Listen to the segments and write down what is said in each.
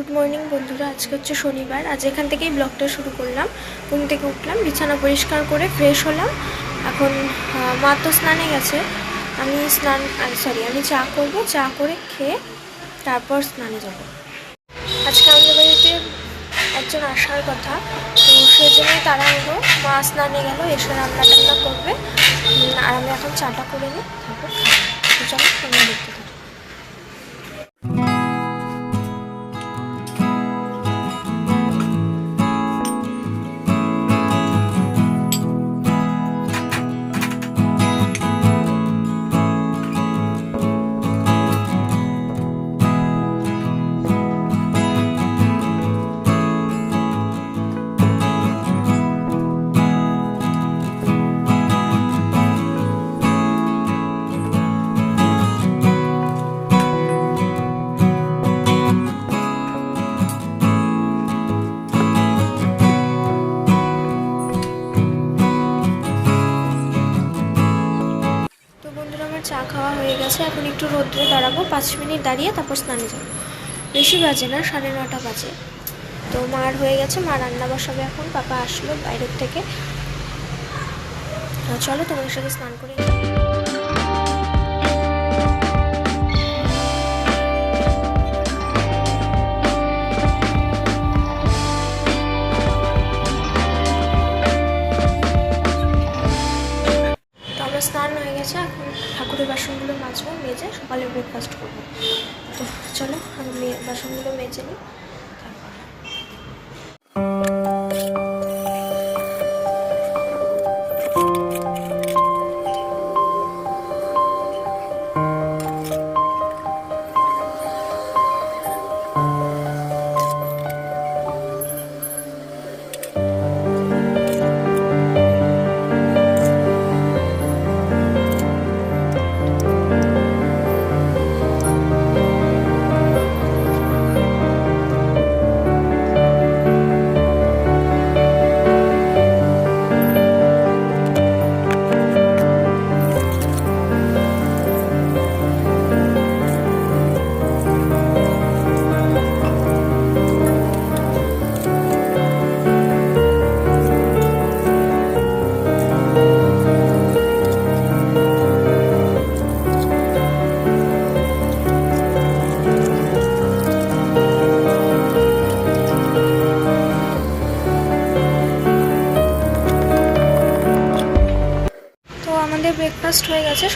Good morning বন্ধুরা। আজকে হচ্ছে শনিবার। আজ এখান থেকেই ব্লগটা শুরু করলাম। ঘুম থেকে উঠলাম, বিছানা পরিষ্কার করে ফ্রেশ হলাম। এখন মা তো স্নানে গেছে। আমি স্নান সরি আমি চা করব। চা করে খেয়ে তারপর স্নানে যাব। আজকে আমাদের বাড়িতে একজন আসার কথা। তো সেজন্যই তাড়াহুড়ো মা স্নানে গেল, এসে রান্না টান্না করবে। আর আমি এখন চাটা করে নিই। তারপর খাব। চলো দেখতে থাকো। এখন একটু রোদ্রে দাঁড়াবো, পাঁচ মিনিট দাঁড়িয়ে তারপর স্নানে যাব। বেশি বাজে না, সাড়ে নটা বাজে। তো মার হয়ে গেছে, মা রান্না বসাবে এখন, পাপা আসলো বাইরের থেকে। চলো তোমার সাথে স্নান করে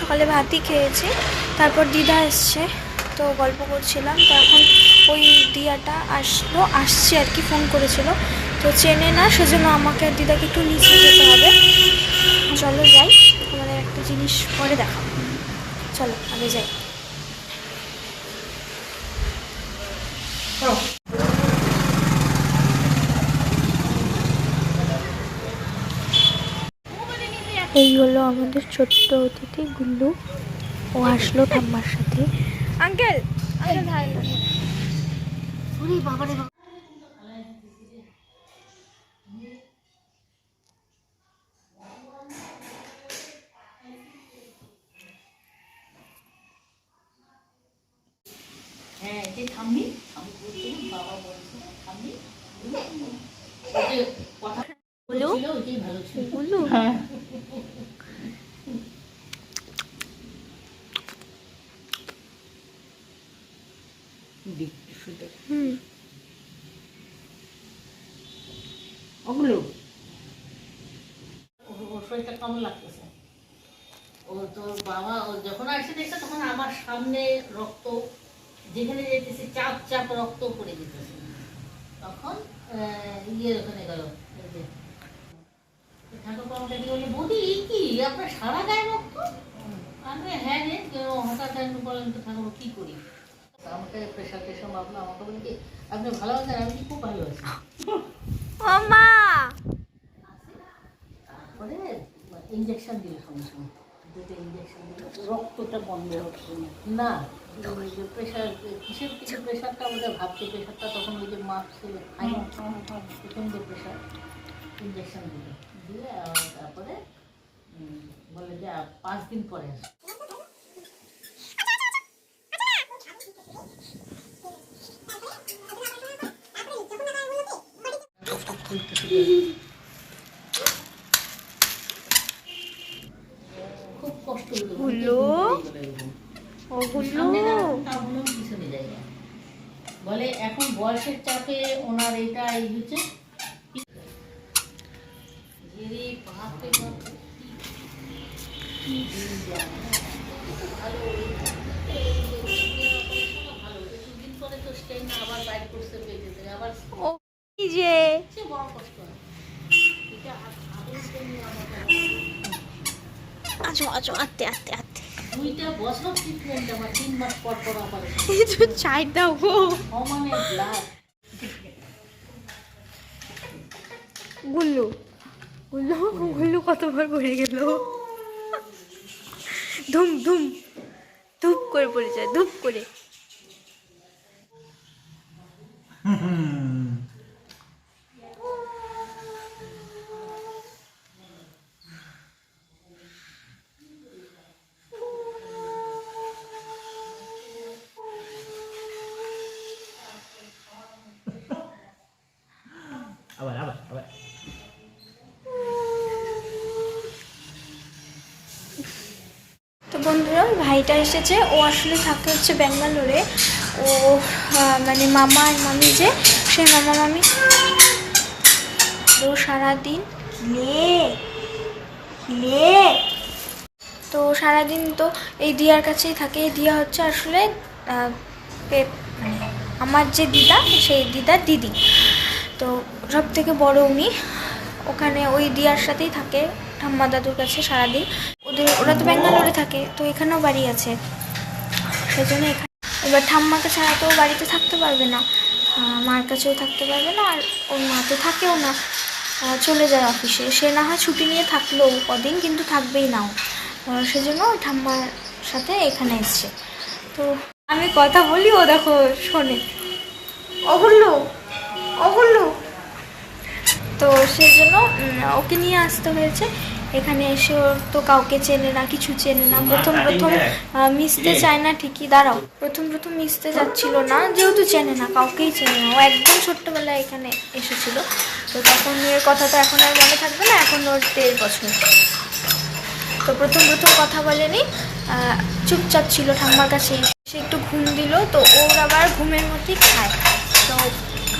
সকালে ভাতই খেয়েছি। তারপর দিদা এসছে, তো গল্প করছিলাম। তো এখন ওই দিয়াটা আসলো, আসছে আর কি, ফোন করেছিল। তো চেনে না, সেজন্য আমাকে আর দিদাকে একটু নিচে যেতে হবে। চলো যাই আমাদের একটা জিনিস পরে দেখাবো। চলো আগে যাই। এই হলো আমাদের ছোট্ট অতিথি গুল্লু। ও আসলো ঠাম্মার সাথে। আঙ্কেল আঙ্কেল হাই হ্যাঁ যে থামবি আমি বলছিলাম বাবা বলছিল থামবি ওই যে কথা গুল্লু ছিল ওইটাই ভালো ছিল গুল্লু দেখতে ওগুলো ওর ওর শরীরটা কেমন লাগতেছে? ও তোর বাবা ও যখন আসছে দেখছে তখন আমার সামনে রক্ত যেখানে যেতেছে চাপ চাপ রক্ত পড়ে যেতেছে। তখন আহ, ইয়ের ওখানে গেল। ঠাকুর দিয়ে বৌদি এই কি? আপনার সারা গায়ে রক্ত? আমি হ্যাঁ রে কেউ হঠাৎ বলেন তো ঠাকুর কি করি? আমাকে প্রেশার টেশার মাপলো আমাকে বলে কি আপনি ভালো আছেন? আমি কি খুব ভালো আছি? ও মা! তারপরে ইঞ্জেকশন দিল সঙ্গে সঙ্গে। দুটো ইঞ্জেকশন দিল রক্তটা বন্ধ হচ্ছে না ওই যে প্রেশার কিসের কিছু প্রেশারটা আমাদের ভাবছে প্রেশারটা তখন ওই যে মাপছে হাই প্রথম যে প্রেশার ইঞ্জেকশন দিল। দিয়ে তারপরে বলে যে পাঁচ দিন পরে আসবে পরীক্ষা শুরু হয়েছে। খুব কষ্ট হতো হুলো। ও তাও পিছনে জায়গা। বলে এখন বয়সের চাপে ওনার এটা এই হচ্ছে এরে বাপরে বাপ, কি এই তো চাই দাও গো। গুল্লু গুল্লু গুল্লু কতবার পড়ে গেল? ধুম ধুম ধুপ করে পড়ে যায় ধুপ করে। আবার আবার আবার তো বন্ধুরা ওই ভাইটা এসেছে। ও আসলে থাকে হচ্ছে ব্যাঙ্গালোরে। ও মানে মামা আর মামি যে সেই মামা মামি। ও সারাদিন। লে লে। তো সারাদিন তো এই দিয়ার কাছেই থাকে। এই দিয়া হচ্ছে আসলে মানে আমার যে দিদা সেই দিদার দিদি। তো সব থেকে বড় উনি। ওখানে ওই দিয়ার সাথেই থাকে ঠাম্মা দাদুর কাছে সারাদিন। ওদের ওরা তো ব্যাঙ্গালোরে থাকে তো এখানেও বাড়ি আছে। সেই জন্য এখানে এবার ঠাম্মাকে ছাড়া তো বাড়িতে থাকতে পারবে না। মার কাছেও থাকতে পারবে না আর ওর মা তো থাকেও না। চলে যায় অফিসে। সে না হয় ছুটি নিয়ে থাকলেও কদিন কিন্তু থাকবেই না ও। সেজন্য ওই ঠাম্মার সাথে এখানে এসছে। তো আমি কথা বলি ও দেখো শোনে। অবল্লু অবল্লু তো সেই জন্য ওকে নিয়ে আসতে হয়েছে। এখানে এসে ওর তো কাউকে চেনে না কিছু চেনে না। প্রথম প্রথম মিশতে চায় না ঠিকই দাঁড়াও। প্রথম প্রথম মিশতে যাচ্ছিল না যেহেতু চেনে না কাউকেই চেনে না। ও একদম ছোট্টবেলায় এখানে এসেছিল। তো তখন এর কথা তো এখন আর মনে থাকবে না এখন ওর দেড় বছর। তো প্রথম প্রথম কথা বলেনি। চুপচাপ ছিল ঠাম্মার কাছে সে একটু ঘুম দিল তো ওর আবার ঘুমের মধ্যেই খায়।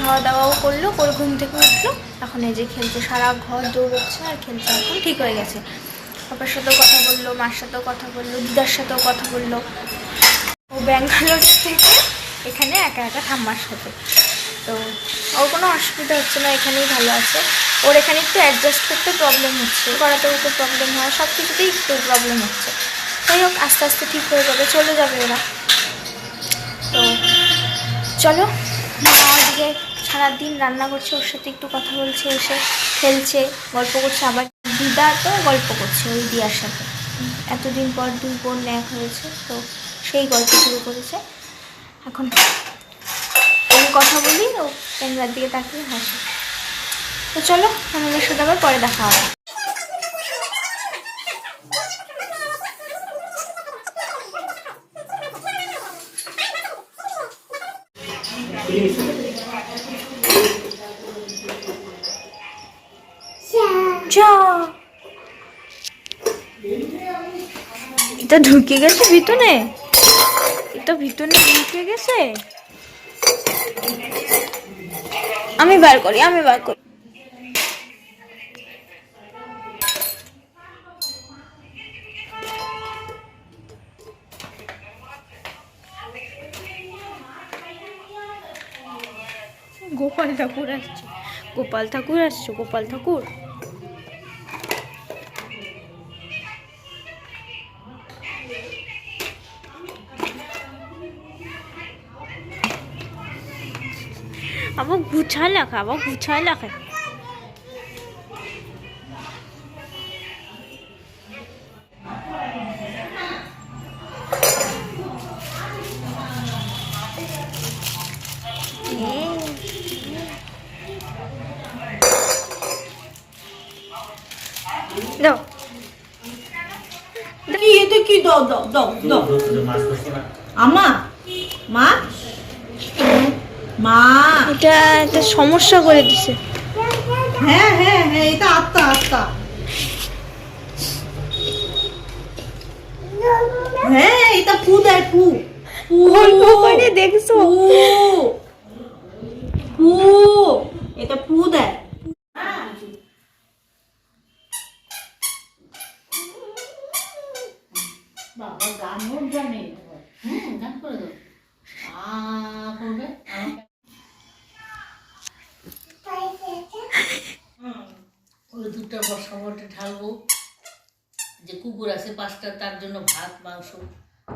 খাওয়া দাওয়াও করল, করে ঘুম থেকে উঠল। এখন এই যে খেলছে, সারা ঘর দৌড়চ্ছে আর খেলছে এখন, ঠিক হয়ে গেছে। পাপার সাথেও কথা বলল, মার সাথেও কথা বলল, দিদার সাথেও কথা বলল। ও ব্যাঙ্গালোর থেকে, এখানে একা একা ঠাম্মার সাথে। তো ওর কোনো অসুবিধা হচ্ছে না, এখানেই ভালো আছে। ওর এখানে একটু অ্যাডজাস্ট করতে প্রবলেম হচ্ছে করাতেও একটু প্রবলেম হয় সব কিছুতেই একটু প্রবলেম হচ্ছে। যাই হোক, আস্তে আস্তে ঠিক হয়ে যাবে, চলে যাবে ওরা। তো চলো, মা সারাদিন রান্না করছে, ওর সাথে একটু কথা বলছে, এসে খেলছে, গল্প করছে, আবার দিদা তো গল্প করছে ওই দিয়ার সাথে। এতদিন পর দুই বোন এক হয়েছে, তো সেই গল্প শুরু করেছে। এখন আমি কথা বলি, ও ক্যামেরার দিকে তাকিয়ে হাসি। তো চলো, আমাদের সাথে আবার পরে দেখা হবে। যা। এটা ঢুকে গেছে ভিতরে? এটা ভিতরে ঢুকে গেছে? আমি বার করি, আমি বার করি। গোপাল ঠাকুর আসছে। গোপাল ঠাকুর আসছে, গোপাল ঠাকুর। গুছা লেখা আবার গুছা লেখা দাও। কি এটা কি দাও দাও দাও না। আমা মা? মা। এটা একটা সমস্যা করে দিছে। হ্যাঁ হ্যাঁ হ্যাঁ এটা আত্মা আত্মা। হ্যাঁ এটা ফু দেয় ফু। অল্প করে দেখছ? ফু। এটা ফু দেয়। বাবা গানও জানে হুম গান করে দাও। আ করবে? ওই দুটো বর্ষা বটে ঢালবো। যে কুকুর আছে পাঁচটা তার জন্য ভাত মাংস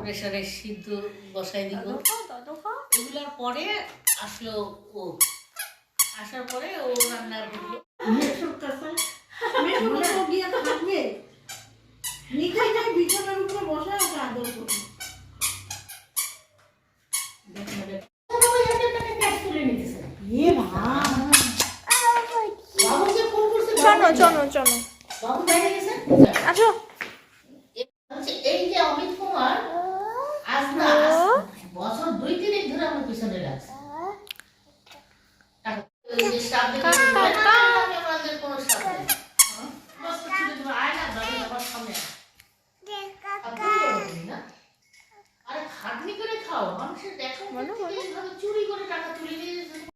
প্রেশারে সিদ্ধ বসাই দিব। এগুলোর পরে আসলো ও। আসার পরে ও রান্নার করল। বিছানার উপরে বসে ওকে আদর করবে চলো চলো চলো। আসো বলছে, এই যে অমিত কুমার আজ না আজ বছর দুই তিনেক ধরে আমার পিছনে লাগছে টাকা- ওই যে staff দেখে বলছে, "না, না, না, আমাদের কোনো staff নেই।" হ্যাঁ? বস করছি যে, "তুমি আয় না, দাঁড়ি আমার সামনে আয়।" আর তুই ওরকমই না? আরে খাটনি করে খাও মানুষের দেখো এইভাবে চুরি করে টাকা তুলে নিয়ে যেতে-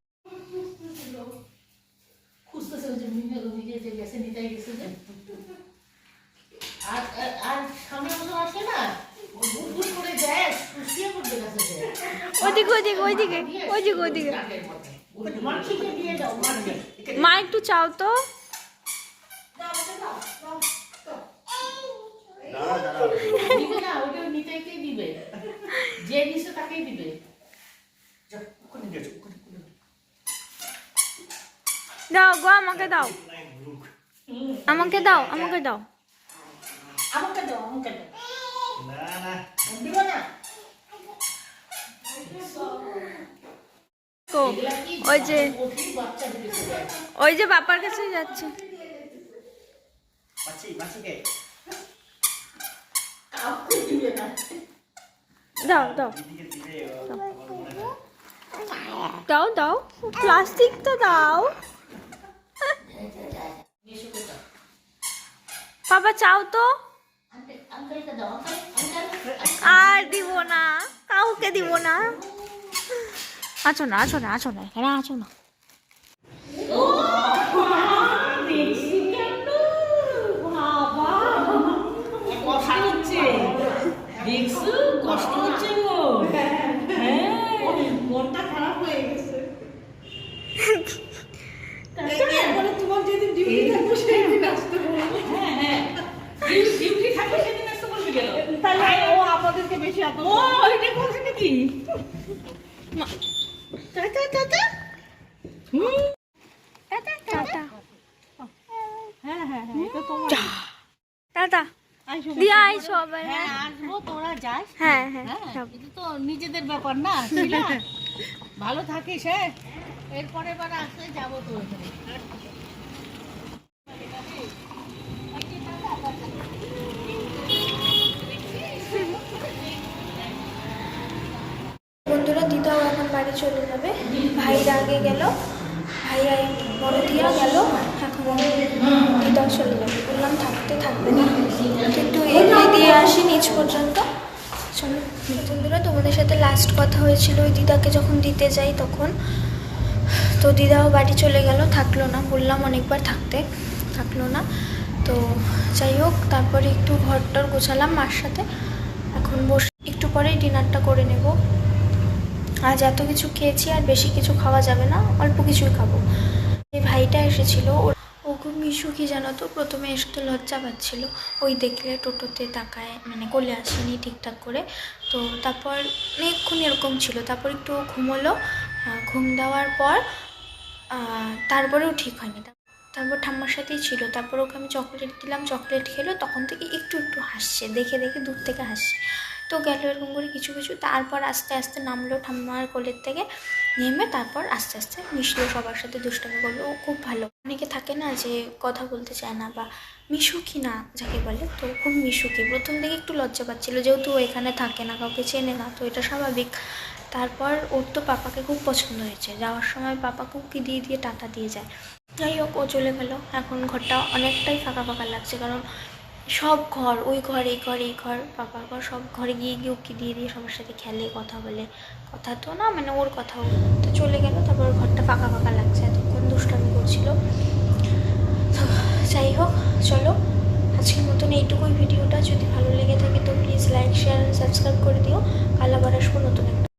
খুঁজতেছে ওই যে মিনে- ওই যে- যে গেছে নিতাই গেছে যে আর আর- আর সামনে মতো আসে না ও গুড় গুড় করে দেয় শুয়ে পড়তে গেছে যে ওইদিকে ওইদিকে ওইদিকে ওইদিকে ওইদিকে। মা একটু চাও তো। দাও গো আমাকে দাও। আমাকে দাও আমাকে দাও। আমাকে দাও আমাকে দাও। না, না। দিব ওই যে। ওই যে বাপার কাছে যাচ্ছে। দাও দাও। দাও দাও প্লাস্টিক তো দাও। বাবা চাও তো? আঙ্কেল আঙ্কেলকে দাও আঙ্কেল আঙ্কেল। আর দিব না। কাউকে দিব না। আছো না আছো না আছো না এখানে আছো না কষ্ট হচ্ছে দেখছ কষ্ট হচ্ছে ওর মনটা খারাপ হয়ে গেছে তোমার যেদিন ডিউটি থাকবে সেই আসতে বলব হ্যাঁ। হ্যাঁ ডিউটি থাকবে সেদিন আসতে বলবি কেন? তাহলে ও আমাদেরকে বেশি আদর ও এটা করছে নাকি টাটা টাটা টাটা হ্যাঁ হ্যাঁ হ্যাঁ এটা তোমার। টাটা দিয়ে আই সবাই হ্যাঁ আসব তোরা যাস। হ্যাঁ হ্যাঁ হ্যাঁ। এটা তো নিজেদের ব্যাপার না? ভালো থাকিস হ্যাঁ। এরপরে এবার আসলে যাব তোর চলে যাবে। ভাইরা আগে গেল। এই বড় দিয়া গেল। এখন দিদাও চলে যাবে। বললাম থাকতে থাকবে না। একটু এগিয়ে দিয়ে আসি নিচ পর্যন্ত। চলো তোমাদের সাথে লাস্ট কথা হয়েছিল। ওই দিদাকে যখন দিতে যাই তখন। তো দিদাও বাড়ি চলে গেল। থাকল না। বললাম অনেকবার থাকতে। থাকল না। তো যাই হোক, তারপরে একটু ঘরটর গোছালাম মার সাথে। এখন বসে একটু পরেই ডিনারটা করে নেব। আজ এত কিছু খেয়েছি আর বেশি কিছু খাওয়া যাবে না, অল্প কিছুই খাব। এই ভাইটা এসেছিল ও খুব মিশুকি জানো তো, প্রথমে এসে তো লজ্জা পাচ্ছিল। ওই দেখলে টোটোতে তাকায় মানে কোলে আসেনি ঠিকঠাক করে। তো তারপর অনেকক্ষণ এরকম ছিল। তারপর একটু ঘুমোলো ঘুম দেওয়ার পর তারপরেও ঠিক হয়নি। তারপর ঠাম্মার সাথেই ছিল। তারপর ওকে আমি চকলেট দিলাম, চকলেট খেলো, তখন থেকে একটু একটু হাসছে, দেখে দেখে দূর থেকে হাসছে। তো গেল এরকম করে কিছু কিছু। তারপর আস্তে আস্তে নামলো ঠাম্মার কোলের থেকে, নেমে তারপর আস্তে আস্তে মিশলো সবার সাথে দুষ্টামি করল। ও খুব ভালো। অনেকে থাকে না যে কথা বলতে চায় না বা মিশুকি না যাকে বলে, তো খুব মিশুকি প্রথম দিকে একটু লজ্জা পাচ্ছিলো, যেহেতু ও এখানে থাকে না, কাউকে চেনে না, তো এটা স্বাভাবিক। তারপর ওর তো পাপাকে খুব পছন্দ হয়েছে। যাওয়ার সময় পাপাকেও কি দিয়ে দিয়ে টাটা দিয়ে যায়। যাই হোক, ও চলে গেল। এখন ঘরটা অনেকটাই ফাঁকা ফাঁকা লাগছে, কারণ সব ঘর, ওই ঘর, এই ঘর এই ঘর পাপার ঘর সব ঘরে গিয়ে গিয়ে উকি দিয়ে দিয়ে সবার সাথে খেলে, কথা বলে। কথা তো না মানে ওর কথাও। তো চলে গেল, তারপর ঘরটা ফাঁকা ফাঁকা লাগছে, এতক্ষণ দুষ্টামি করছিল। তো যাই হোক, চলো, আজকের মতন এইটুকুই ভিডিওটা। যদি ভালো লেগে থাকে তো প্লিজ লাইক শেয়ার সাবস্ক্রাইব করে দিও। কাল আবার আসব নতুন একটা